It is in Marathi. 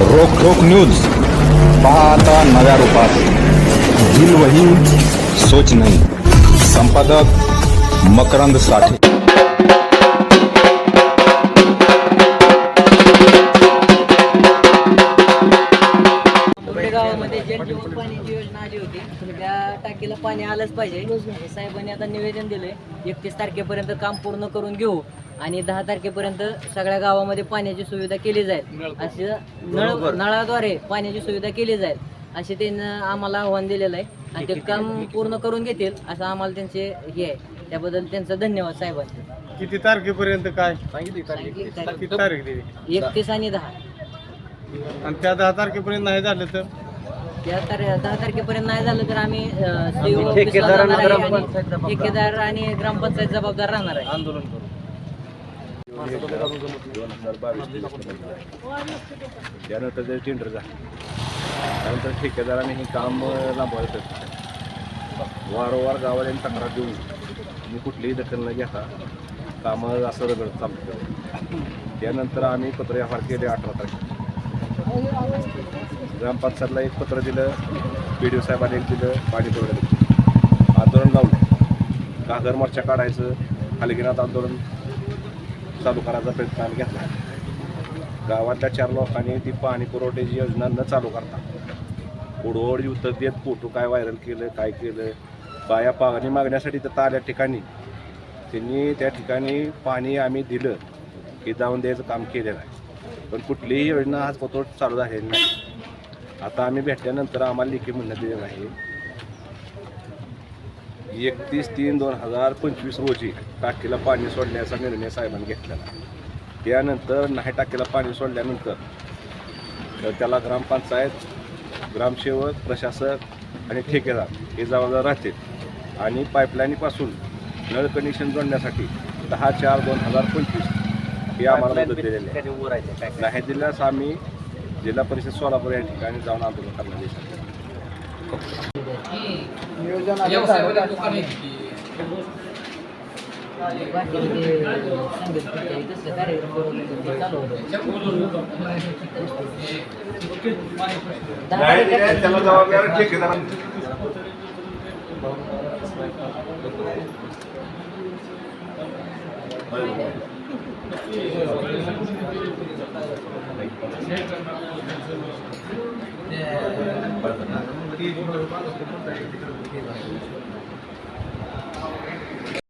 रोख रोख न्यूज. पाहता नव्या रूपात. दिल वही सोच नाही. संपादक मकरंद साठे. गावामध्ये जल जीवन पाण्याची योजना आली होती. त्या टाकीला पाणी आलंच पाहिजे. साहेबांनी आता निवेदन दिलंय. एकतीस तारखेपर्यंत काम पूर्ण करून घेऊ. आणि दहा तारखेपर्यंत सगळ्या गावामध्ये पाण्याची सुविधा केली जाईल. अशी नळ नळाद्वारे पाण्याची सुविधा केली जाईल. असे त्यांनं आम्हाला आव्हान दिलेलं आहे. आणि ते काम पूर्ण करून घेतील असं आम्हाला त्यांचे हे आहे. त्याबद्दल त्यांचं धन्यवाद साहेबांचे. किती तारखेपर्यंत काय? सांगितली तारीख. किती तारीख दिली? एकतीस आणि दहा. आणि त्या दहा तारखेपर्यंत नाही झालं तर? त्या तार- दहा तारखेपर्यंत नाही झालं तर आम्ही अं, CO ऑफिसला जाणार आहे आणि ठेकेदार आणि ग्रामपंचायत जबाबदार राहणार आहे. आंदोलन करू. हजार बावीस त्यानंतर ते टेंडर झालं. त्यानंतर ठेकेदाराने हे काम लांबवायचं वारंवार गावाला तक्रार देऊन मी कुठलीही दखल न घेता कामं असं रगड चालू केलं त्यानंतर आम्ही पत्र व्यवहार केले अठरा तारखेला. ग्रामपंचायतला एक पत्र दिलं बी डी साहेबांनी एक दिलं पाणी पुरवठा दिलं. आंदोलन लावलं. घागर मोर्चा काढायचं खालीगिनात आंदोलन. चालू करायचा प्रयत्न आम्ही घेतला. गावातल्या चार लोकांनी ती पाणी पुरवठ्याची योजना न चालू करता ओढवडी उत्तर देत फोटो काय व्हायरल केलं काय केलं बाया पाणी मागण्यासाठी तर आल्या ठिकाणी. त्यांनी त्या ठिकाणी पाणी आम्ही दिलं हे जाऊन द्यायचं काम केलेलं आहे. पण कुठलीही योजना आज पतोट चालू झालेली नाही. आता आम्ही भेटल्यानंतर आम्हाला लेखी म्हणणं दिलेलं आहे एकतीस तीन दोन हजार पंचवीस रोजी टाकीला पाणी सोडण्याचा निर्णय साहेबांनी घेतलेला. त्यानंतर नाही टाकीला पाणी सोडल्यानंतर तर त्याला ग्रामपंचायत ग्रामसेवक प्रशासक आणि ठेकेदार हे जबाबदार राहतील. आणि पाईपलाईनीपासून नळ कनेक्शन जोडण्यासाठी दहा चार दोन हजार पंचवीस हे आम्हाला मदत दिलेली आहे. नाही दिल्यास आम्ही जिल्हा परिषद सोलापूर या ठिकाणी जाऊन आंदोलन करणार आहे बाकी ते संगीत खुर्च्या हे तसले कार्यक्रम बनवले होते, ते चालू होतं. Ich bin wunderbar, dass wir von der Entwicklung gehen lassen.